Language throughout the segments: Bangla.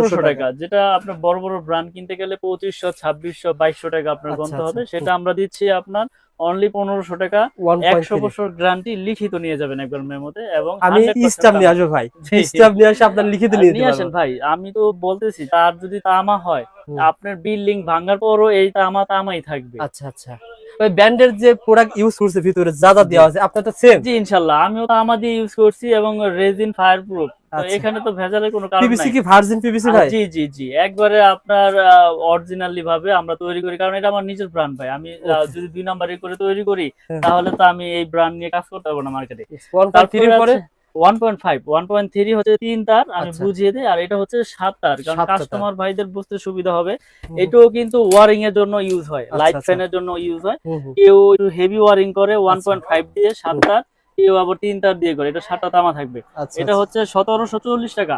পনেরোশো টাকা। যেটা আপনার বড় বড় ব্র্যান্ড কিনতে গেলে পঁচিশশো ছাব্বিশশো বাইশশো টাকা আপনার আচ্ছা, গন্ত হবে। আচ্ছা। সেটা আমরা দিচ্ছি আপনার অনলি পনেরোশো টাকা। একশো বছর গ্যারান্টি লিখিত নিয়ে যাবেন একবার মেমোতে এবং আমি 100% স্টাম্প নিয়ে আসব ভাই। স্টাম্প নিয়ে আসে আপনার লিখিত নিয়ে আসেন ভাই। আমি তো বলতেছি তার যদি তামা হয়। আপনার বিল্ডিং ভাঙার পরও এই তামা তামাই থাকবে। আচ্ছা আচ্ছা। ওই ব্যান্ডের যে প্রোডাক্ট ইউজ করছে ভিতরে যা যা দেওয়া আছে আপনার তো সেম জি ইনশাল্লাহ। আমিও তামা দিয়ে ইউজ করছি এবং রেজিন ফায়ার প্রুফ আচ্ছা। এখানে তো ভেজালের কোনো কারণ পিভিসি কি ভার্জিন পিভিসি ভাই? জি জি জি। একবারে আপনার অরিজিনালি ভাবে আমরা তৈরি করি। কারণ এটা আমার নিজের ব্র্যান্ড ভাই। আমি যদি দুই নাম্বারে করে তৈরি করি হ্যাঁ। তাহলে তো আমি এই ব্র্যান্ড নিয়ে কাজ করতে পারব না মার্কেটে ওয়ান থ্রি পরে? One point five one point three হচ্ছে তিন তার আমি আচ্ছা। বুঝিয়ে দিই আর এটা হচ্ছে সাত তার কারণ কাস্টমার ভাইদের বুঝতে সুবিধা হবে এটাও কিন্তু ওয়ারিং এর জন্য ইউজ হয় আচ্ছা, লাইট আচ্ছা। ফ্যানের জন্য ইউজ হয়। কেউ হেভি ওয়ারিং করে ওয়ান। পয়েন্ট ফাইভ দিয়ে সাত তার কেউ আবার তিন তার দিয়ে করে এটা সাতটা তামা থাকবে এটা হচ্ছে সতেরোশো চল্লিশ টাকা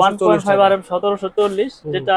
one point five R. M সতেরোশো চল্লিশ যেটা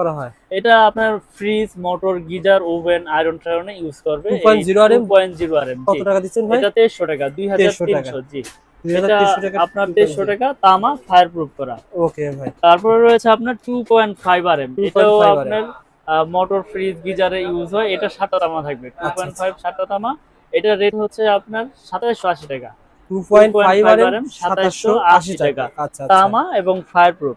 করা হয়। এটা আপনার fridge motor geyser oven iron টায়রনে use করবে। 2.0 RM? Point zero R M কত টাকা দিচ্ছেন ভাই? এটা তেইশশো টাকা 2300 টাকা। জি। আপনার টাকা তামা ফায়ার প্রুফ করা। ওকে ভাই। তারপরে রয়েছে আপনার two point five R M এটাও আপনার মোটর ফ্রিজ গিজারে ইউজ হয় এটা সাতটা তামা থাকবে। টু পয়েন্ট ফাইভ সাতটা তামা এটা রেট হচ্ছে আপনার সাতাইশশো আশি টাকা। Two point five R 2.5 M সাতাশশো আশি টাকা। আচ্ছা আচ্ছা। তামা এবং ফায়ার প্রুফ।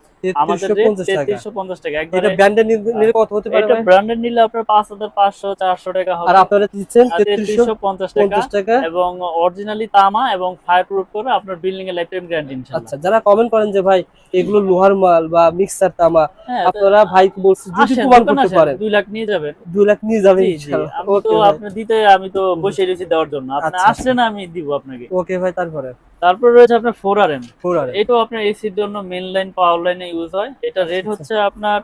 এবং অরিজিনালি তামা এবং ফায়ার প্রুফ করে আপনার বিল্ডিং এর লাইফ টাইম গ্যারান্টি আচ্ছা যারা কমেন্ট করেন যে ভাই এগুলো লোহার মাল বা মিক্সার তামা হ্যাঁ আপনারা ভাই বলছি যদি প্রমাণ করতে পারেন। দুই লাখ নিয়ে যাবেন। দুই লাখ নিয়ে যাবেন আমি তো আপনি দিতে আমি তো বসে রয়েছি দেওয়ার জন্য। আপনি আচ্ছা, আসলে না আমি দিব আপনাকে। ওকে ভাই তারপরে? তারপর রয়েছে আপনার four R M four R এটাও আপনার এসির জন্য মেন লাইন পাওয়ার লাইনে ইউজ হয়। এটা রেট আচ্ছা, হচ্ছে আপনার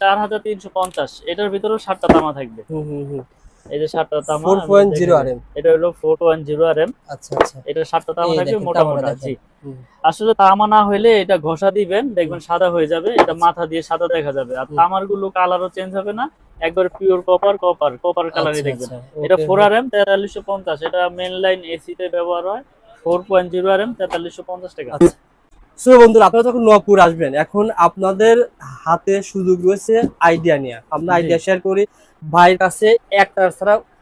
চার হাজার তিনশো পঞ্চাশ। এটার ভিতরেও সাতটা তামা থাকবে। হুম হুম হুম। এই যে সাতটা তামা four point zero R M এটা হলো four point zero R M আচ্ছা আচ্ছা। এটা সাতটা তামা থাকবে মোটা মোটা জি। আসলে তামা না হইলে এটা ঘষা দিবেন দেখবেন সাদা হয়ে যাবে এটা মাথা দিয়ে সাদা দেখা যাবে। আর তামারগুলো কালারও চেঞ্জ হবে না একবার পিওর কপার কপার কপার কালারই দেখবেন। এটা ফোর আর এম তেতাল্লিশশো পঞ্চাশ। এটা মেন লাইন এসিতে ব্যবহার হয় four point zero R M তেতাল্লিশশো পঞ্চাশ টাকা। আচ্ছা। সো বন্ধুরা আপনারা যখন নপুর আসবেন এখন আপনাদের হাতে সুযোগ রয়েছে আইডিয়া নিয়ে। আমরা আইডিয়া শেয়ার করি ভাইয়ের কাছে একটা ছাড়া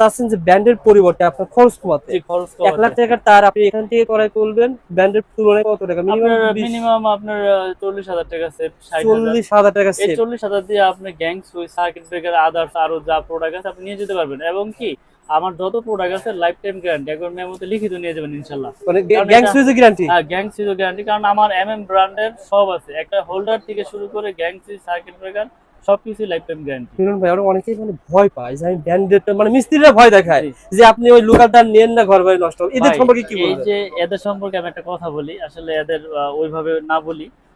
চাচ্ছেন যে ব্র্যান্ডের পরিবর্তে আপনার খরচ কমাতে। এক লাখ টাকার তার আপনি এখান থেকে করাই তুলবেন ব্র্যান্ডের তুলনায় কত টাকা? মিনিমাম আপনার চল্লিশ হাজার টাকা সেভ চল্লিশ হাজার টাকা সেভ চল্লিশ হাজার দিয়ে আপনি gang switch circuit breaker others আরও যা প্রোডাক্ট আছে আপনি নিয়ে যেতে পারবেন। এবং কি আমার যত প্রোডাক্ট আছে লাইফ টাইম গ্যারান্টি একবার মেমোতে লিখিত নিয়ে যাবেন ইনশাল্লাহ গ্যাং গ্যারান্টি হ্যাঁ গ্যাং গ্যারান্টি কারণ আমার এম এম ব্র্যান্ডের সব আছে। একটা হোল্ডার থেকে শুরু করে গ্যাং সার্কিট ব্রেকার সবকিছু লাইফ টাইম গ্যারান্টি মিলন ভাই অনেকেই মানে ভয় পায় যে আমি ব্র্যান্ডেড মানে মিস্ত্রিরা ভয় দেখায় যে আপনি ওই লোকালটা নেন না ঘর বাড়ি নষ্ট। হবে এদের সম্পর্কে কি এই যে এদের সম্পর্কে আমি একটা কথা বলি। আসলে এদের ওইভাবে না বলি।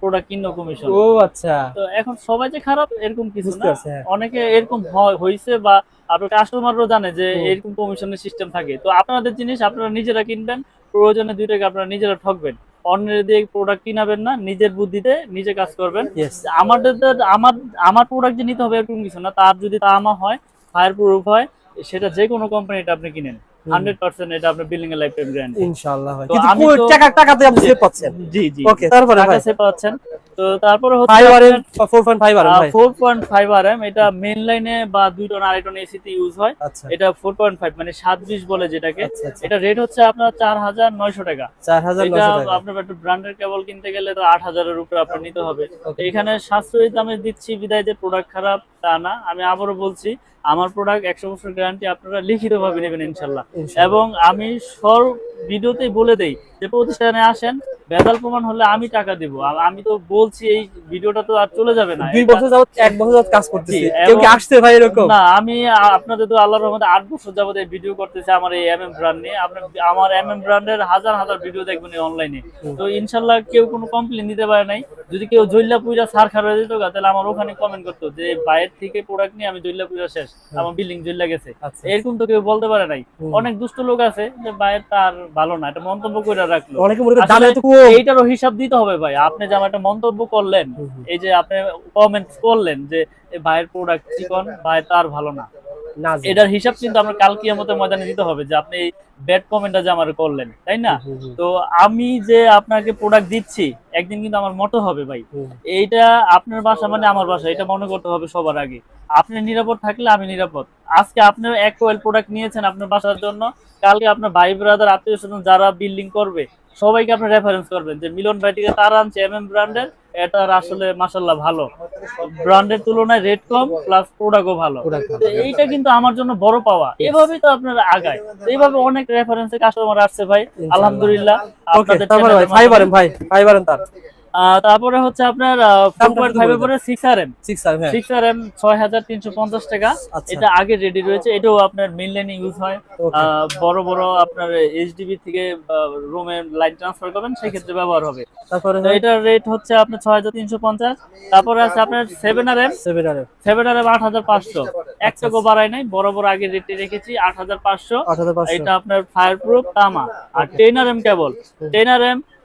প্রোডাক্ট কিনলো কমিশন ও আচ্ছা। তো এখন সবাই যে খারাপ এরকম কিছু না। হ্যাঁ। অনেকে এরকম বা আপনার জানে যে এরকম কমিশনের সিস্টেম থাকে। তো আপনাদের জিনিস আপনারা নিজেরা কিনবেন প্রয়োজনে দুই টাকা আপনারা নিজেরা ঠকবেন। অন্যের দিয়ে প্রোডাক্ট কিনাবেন না নিজের বুদ্ধিতে নিজে কাজ করবেন। আমাদের আমার আমার প্রোডাক্ট যে নিতে হবে এরকম কিছু না। তার যদি তা আমার হয় ফায়ার প্রুফ হয় সেটা যে কোনো কোম্পানিটা আপনি কিনেন। এটা আপনার বিল্ডিং এর লাইফ টাইম গ্যারান্টি ইনশাআল্লাহ ভাই। কিন্তু আমি কই- তো- টাকা টাকাতে আপনি সেভ পাচ্ছেন? জি জি। ওকে তারপরে টাকা ভাই। পাচ্ছেন। তো তারপরে আর হচ্ছে M four point five R M ভাই। Four point five R M এটা লাইনে বা দুই টন আড়াই টন এসিতে ইউজ হয়। আচ্ছা। এটা ফোর পয়েন্ট ফাইভ মানে সাত বিশ বলে যেটাকে। আচ্ছা আচ্ছা। এটা রেট হচ্ছে আপনার চার হাজার নয়শো টাকা। আপনার একটু ব্র্যান্ডের কেবল কিনতে গেলে তো আট হাজারের উপরে আপনার নিতে হবে। এখানে সাশ্রয়ী দামে দিচ্ছি বিদায় যে প্রোডাক্ট খারাপ। তা না আমি আবারও বলছি আমার প্রোডাক্ট একশো বছর গ্যারান্টি আপনারা লিখিতভাবে নেবেন ইনশাল্লাহ। এবং আমি সব ভিডিওতেই বলে দেই যে প্রতিষ্ঠানে আসেন ভেজাল প্রমাণ হলে আমি টাকা দিব। আমি তো বলছি এই ভিডিওটা তো আর চলে যাবে না। দুই বছর যাবত এক বছর যাবত কাজ করতেছি। কেউ কি আসছে ভাই এরকম? না আমি আপনাদের তো আল্লাহর রহমতে আট বছর যাবত এই ভিডিও করতেছি আমার এই এম এম ব্র্যান্ড নিয়ে। আপনার আমার এম এম ব্র্যান্ডের হাজার হাজার ভিডিও দেখবেন অনলাইনে তো ইনশাল্লাহ কেউ কোনো কমপ্লেন দিতে পারে নাই। যদি কেউ জৈল্লা পুজা হয়ে যেত তাহলে আমার ওখানে কমেন্ট করতো যে বাইরের থেকে প্রোডাক্ট নিয়ে আমি জৈল্লা পুজা শেষ। আমার বিল্ডিং জৈল্লা গেছে। আচ্ছা। এরকম তো কেউ বলতে পারে নাই। অনেক দুষ্ট লোক আছে যে বাইরের তার ভালো না। এটা মন্তব্য করে রাখল অনেকে মনে করে কম এইটারও হিসাব দিতে হবে ভাই আপনি যে আমার একটা মন্তব্য করলেন। এই যে আপনি কমেন্ট করলেন যে ভাইয়ের প্রোডাক্ট চিকন ভাই তার ভালো না। এটার হিসাব কিন্তু আমরা কাল কিয়ামতের ময়দানে দিতে হবে যে আপনি এই ব্যাড কমেন্টটা যে আমার করলেন তাই না? তো আমি যে আপনাকে প্রোডাক্ট দিচ্ছি একদিন কিন্তু আমার মতো হবে ভাই। এইটা আপনার বাসা মানে আমার বাসা এটা মনে করতে হবে সবার আগে। আপনি নিরাপদ থাকলে আমি নিরাপদ। আজকে আপনার এক কোয়েল প্রোডাক্ট নিয়েছেন আপনার বাসার জন্য কালকে আপনার ভাই ব্রাদার আত্মীয় স্বজন যারা বিল্ডিং করবে সবাইকে আপনি রেফারেন্স করবেন যে মিলন ভাই থেকে তার আনছে এম এম ব্র্যান্ডের এটার আসলে মাসাল্লাহ ভালো। ব্র্যান্ডের তুলনায় রেট কম প্লাস প্রোডাক্টও ভালো। এইটা কিন্তু আমার জন্য বড় পাওয়া। এভাবেই তো আপনারা আগায়। এইভাবে অনেক রেফারেন্সে কাস্টমার আসছে ভাই আলহামদুলিল্লাহ। আপনাদের ভাই ভাই আর এম তার। তারপরে হচ্ছে আপনার six R M six R M ছয় হাজার তিনশো পঞ্চাশ টাকা। আচ্ছা। এটা আগে রেডি রয়েছে এটাও আপনার মেন লাইনে ইউজ হয়. বড় বড় আপনার এইচডিবি থেকে রুমে লাইন ট্রান্সফার করবেন সেই ক্ষেত্রে ব্যবহার হবে। তারপরে এটার রেট হচ্ছে আপনার ছয় হাজার তিনশো পঞ্চাশ। তারপরে আছে আপনার seven R M seven R M seven R M আট হাজার পাঁচশো এক টাকা বাড়ায় নাই বড় বড় আগে রেটে রেখেছি আট হাজার পাঁচশো। আট হাজার পাঁচশো। এটা আপনার ফায়ার প্রুফ তামা। আর ten R M cable ten R M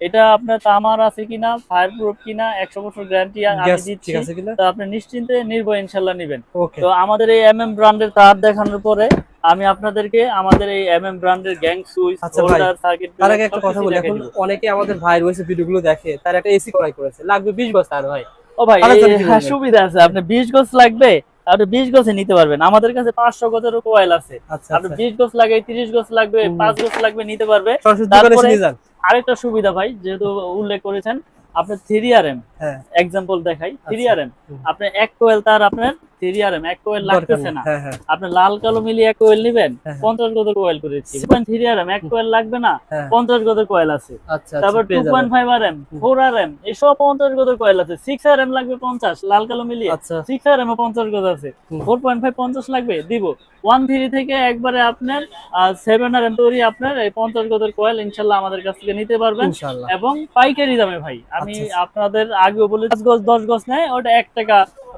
এটা আপনার তামার আছে কিনা ফায়ার প্রুফ কিনা একশো বছর গ্যারান্টি আমি দিচ্ছি। তো আপনি নিশ্চিন্তে নির্ভয় ইনশাল্লাহ নেবেন। তো আমাদের এই এম এম ব্র্যান্ডের তার দেখানোর পরে আমি আপনাদেরকে আমাদের এই এম এম ব্র্যান্ডের গ্যাং সুইচ আচ্ছা হোল্ডার সার্কিট তার আগে একটা কথা বলি এখন অনেকে আমাদের ভাই রয়েছে ভিডিওগুলো দেখে তার একটা এসি ক্রয় করেছে লাগবে বিশ বছর আর ভাই। ও ভাই হ্যাঁ, সুবিধা আছে আপনি বিশ গজ লাগবে আপনি বিশ গজে নিতে পারবেন। আমাদের কাছে পাঁচশো গজেরও কোয়েল আছে। আচ্ছা আপনি আচ্ছা। বিশ গজ লাগে তিরিশ গজ লাগবে। পাঁচ গজ লাগবে নিতে পারবে। তারপরে- আরেকটা সুবিধা ভাই যেহেতু উল্লেখ করেছেন আপনার থ্রি আর এম এক্সাম্পল দেখাই থ্রি। আর এম আপনার আপনি এক কোয়েল তার আপনার থ্রি আর এম এক কোয়েল লাগতেছে না। হ্যাঁ হ্যাঁ। আপনি লাল কালো মিলিয়ে এক কোয়েল নিবেন হ্যাঁ। পঞ্চাশ গজের কোয়েল করেছি পয়েন্ট থ্রি আর এম এক কোয়েল লাগবে না পঞ্চাশ গজের কোয়েল আছে। আচ্ছা তারপর আচ্ছা two point five R M four R M এসব পঞ্চাশ কোয়েল আছে। সিক্স আর এম লাগবে পঞ্চাশ লাল কালো মিলিয়ে। সিক্স আর এম পঞ্চাশ গজ আছে। ফোর পয়েন্ট ফাইভ পঞ্চাশ লাগবে দিব। ওয়ান থ্রি থেকে একবারে আপনার সেভেন আর এম তৈরি আপনার এই পঞ্চাশ গজের কোয়েল ইনশাল্লাহ আমাদের কাছ থেকে নিতে পারবেন। এবং পাইকারি দামে ভাই আমি আচ্ছা, আপনাদের আগেও বলে পাঁচ গজ দশ গজ নেয় ওটা এক টাকা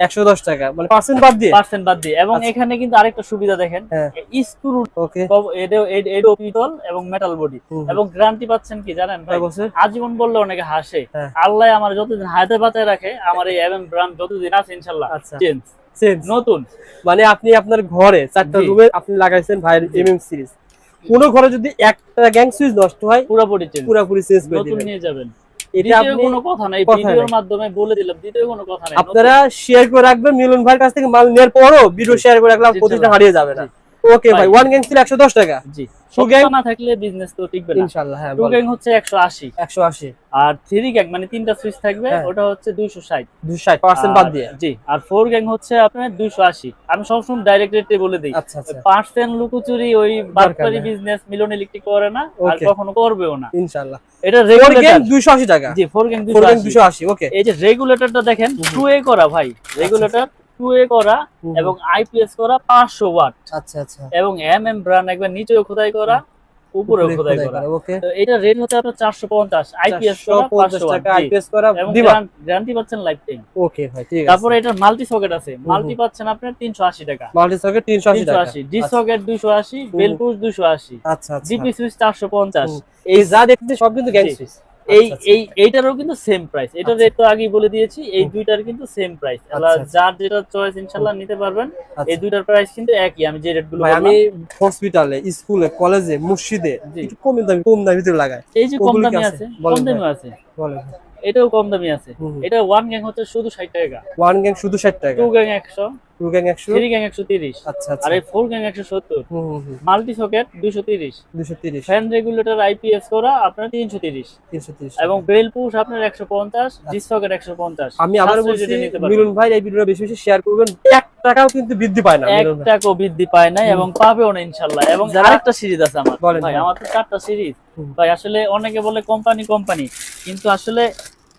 একশো দশ টাকা। মানে পার্সেন্ট বাদ দিয়ে? পার্সেন্ট বাদ দিয়ে। এবং আচ্ছা। এখানে কিন্তু আরেকটা সুবিধা দেখেন হ্যাঁ। স্ক্রু ওকে। এডো পিতল এবং মেটাল বডি এবং গ্যারান্টি পাচ্ছেন কি জানেন ভাই? আজীবন বললে অনেকে হাসে। হ্যাঁ। আল্লাহ আমার যতদিন হাতে পাতায় রাখে আমার এই এমএম ব্র্যান্ড যতদিন আছে ইনশাল্লাহ। আচ্ছা। চেঞ্জ চেঞ্জ নতুন। মানে আপনি আপনার ঘরে চারটা। রুমে আপনি লাগাইছেন ভাইয়ের এমএম সিরিজ কোনো ঘরে যদি একটা গ্যাং সুইচ নষ্ট হয় পুরোপুরি চেঞ্জ পুরোপুরি চেঞ্জ করে নতুন নিয়ে যাবেন। এটা কোনো কথা নাই ভিডিওর মাধ্যমে বলে দিলাম দ্বিতীয় কোনো কথা নাই আপনারা শেয়ার করে রাখবেন মিলন ভাইয়ের কাছ থেকে মাল নেওয়ার পরও ভিডিও শেয়ার করে রাখলাম হারিয়ে যাবে না। ওকে ভাই ভাই। ওয়ান গ্যাং ছিল একশো দশ টাকা। জি। Two না থাকলে বিজনেস তো টিকবে না। ইনশাল্লাহ হ্যাঁ টু গ্যাং হচ্ছে একশো আশি। একশো আশি। আর থ্রি গ্যাং মানে তিনটা সুইচ থাকবে হ্যাঁ। ওটা হচ্ছে দুইশো ষাট। দুশো ষাট পার্সেন্ট বাদ দিয়ে। জি আর ফোর গ্যাং হচ্ছে আপনার দুইশো আশি। আমি সবসময় ডাইরেক্ট রেটে বলে দিই। আচ্ছা আচ্ছা। পার্সেন্ট লুকোচুরি ওই বাটপারি বিজনেস মিলন ইলেকট্রিক করে না আর কখনো করবেও না। এটা রেগুলেটর টাকা। জি ফোর গ্যাং ফোর গ্যাং দুইশো দুশো আশি ওকে এই যে রেগুলেটরটা দেখেন টু এ করা ভাই। রেগুলেটর টু করা এবং আইপিএস করা পাঁচশো ওয়াট। আচ্ছা আচ্ছা। এবং এম এম ব্রান্ড একবার নিচেও খোদাই করা উপরেও খোদাই করা। ওকে। তো এটা রেট হচ্ছে আপনার চারশো পঞ্চাশ আইপিএস করা পাঁচশো টাকা ওয়াট আইপিএস করা দিবা। গ্যারান্টি পাচ্ছেন লাইফ টাইম ওকে ভাই ঠিক আছে। তারপরে এটা মাল্টি সকেট আছে। মাল্টি পাচ্ছেন আপনার তিনশো আশি টাকা। মাল্টি সকেট তিনশো আশি তিনশো টাকা আশি ডি সকেট দুইশো আশি বেল পুশ দুইশো আশি। আচ্ছা আচ্ছা। জিপি সুইচ চারশো পঞ্চাশ। হুম। এই যা দেখতে সব কিন্তু গ্যাং সুইচ এই আচ্ছা, এই এইটারও কিন্তু সেম প্রাইস এটা আচ্ছা। রেট তো আগেই বলে দিয়েছি এই দুইটার কিন্তু সেম প্রাইস আচ্ছা, আচ্ছা। যার যেটা চয়েস ইনশাল্লাহ নিতে পারবেন আচ্ছা। এই দুইটার প্রাইস কিন্তু একই আমি যে রেটগুলো। আমি হসপিটালে স্কুলে কলেজে মসজিদে। একটু কম দামি কম দামি ভিতরে লাগাই এই যে কম দামি আছে? কম। দামি আছে বলেন এটাও কম দামি আছে। এটা ওয়ান গ্যাং হচ্ছে শুধু ষাট টাকা। ওয়ান গ্যাং শুধু ষাট টাকা? টু গ্যাং একশো। টু গ্যাং একশো? থ্রি গ্যাং একশো তিরিশ। আচ্ছা আর এই ফোর গ্যাং একশো সত্তর। হুম হুম হুম। মাল্টি সকেট দুইশো তিরিশ। দুশো তিরিশ। ফ্যান রেগুলেটর আইপিএস করা আপনার তিনশো তিরিশ। তিনশো তিরিশ এবং বেল পুশ আপনার একশো পঞ্চাশ ডিস সকেট একশো পঞ্চাশ। আমি আবার বলছি। মিলন ভাই এই ভিডিওটা বেশি বেশি শেয়ার করবেন। এক টাকাও কিন্তু বৃদ্ধি পায় না এক টাকাও বৃদ্ধি পায় নাই এবং পাবেও না ইনশাল্লাহ। এবং আরেকটা সিরিজ আছে আমার। ভাই। আমার তো চারটা সিরিজ ভাই আসলে অনেকে বলে কোম্পানি কোম্পানি কিন্তু আসলে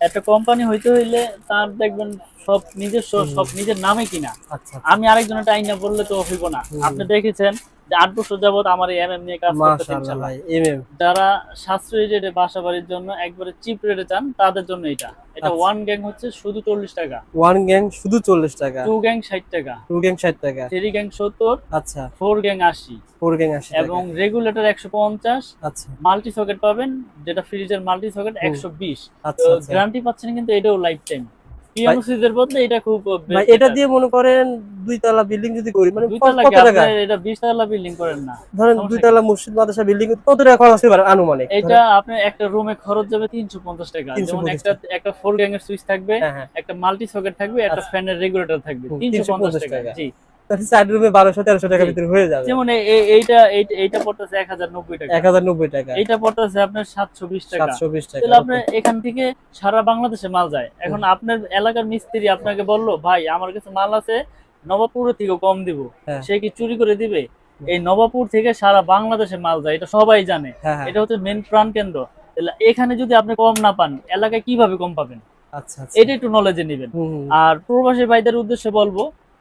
একটা কোম্পানি হইতে হইলে তার দেখবেন সব নিজস্ব সব নিজের নামে কিনা। আচ্ছা। আমি আরেকজনের টাইনা বললে তো হইব না। আপনি দেখেছেন যে আট বছর যাবত আমার এই এমএম নিয়ে কাজ করতেছে মাশাআল্লাহ ইনশাল্লাহ ভাই এমএম যারা সাশ্রয়ী রেটে বাসা বাড়ির জন্য একবারে চিপ রেটে চান তাদের জন্য এটা। এটা আচ্ছা। ওয়ান গ্যাং হচ্ছে শুধু চল্লিশ টাকা। ওয়ান গ্যাং শুধু চল্লিশ টাকা। টু গ্যাং ষাট টাকা। টু গ্যাং ষাট টাকা। থ্রি গ্যাং সত্তর আচ্ছা। ফোর গ্যাং আশি। ফোর গ্যাং আশি এবং রেগুলেটর একশো পঞ্চাশ। আচ্ছা। মাল্টি সকেট পাবেন যেটা ফ্রিজের মাল্টি সকেট হুম। একশো বিশ। আচ্ছা আচ্ছা। গ্যারান্টি পাচ্ছেন কিন্তু এটাও লাইফ টাইম পিএমসিদের বদলে এটা খুব ভাই এটা। দিয়ে মনে করেন দুই তলা বিল্ডিং যদি করি মানে কত টাকা? এটা বিশ তলা বিল্ডিং করেন না? ধরেন দুই তলা মসজিদ মাদ্রাসা বিল্ডিং কত টাকা খরচ হতে পারে আনুমানিক? এটা আপনার একটা রুমে খরচ যাবে তিনশো পঞ্চাশ টাকা। যেমন একটা একটা ফোর গ্যাং এর সুইচ থাকবে একটা মাল্টি সকেট থাকবে একটা আচ্ছা। ফ্যানের রেগুলেটর থাকবে তিনশো পঞ্চাশ 350 টাকা। জি। চার রুমে বারোশো তেরোশো টাকার ভিতরে হয়ে যাবে। যেমন এ- এ- এইটা এইটা- এইটা পড়তেছে এক হাজার নব্বই টাকা। এক হাজার নব্বই টাকা। এইটা পড়তেছে আপনার সাতশো বিশ টাকা। সাতশো বিশ টাকা। তাহলে আপনার এখান থেকে সারা বাংলাদেশে মাল যায়। এখন আপনার এলাকার মিস্ত্রি আপনাকে বলল ভাই আমার কাছে মাল আছে নবাবপুর থেকে কম দিব। হ্যাঁ। সে কি চুরি করে দিবে? এই নবাবপুর থেকে সারা বাংলাদেশে মাল যায় এটা সবাই জানে। হ্যাঁ হ্যাঁ। এটা হচ্ছে মেন প্রাণ কেন্দ্র। এখানে যদি আপনি কম না পান এলাকায় কীভাবে কম পাবেন? আচ্ছা আচ্ছা। এটা একটু নলেজে নেবেন। আর প্রবাসী ভাইদের উদ্দেশ্যে বলব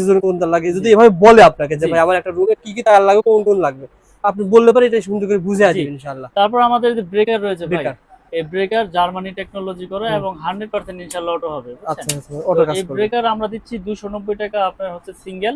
জন্য কোন তার লাগে? যদি এভাবে বলে আপনাকে যে ভাই আমার একটা রোগে কি কি তার লাগবে কোন কোন লাগবে? আপনি বললে পারে এটা সুন্দর করে বুঝে জি। আসবে ইনশাআল্লাহ। তারপর আমাদের যে ব্রেকার রয়েছে ভাই এই ব্রেকার জার্মানি টেকনোলজি করে এবং হান্ড্রেড পার্সেন্ট ইনশাল্লাহ অটো হবে আচ্ছা আচ্ছা অটো কাজ কাজ এই ব্রেকার আমরা দিচ্ছি দুশো নব্বই টাকা আপনার হচ্ছে সিঙ্গেল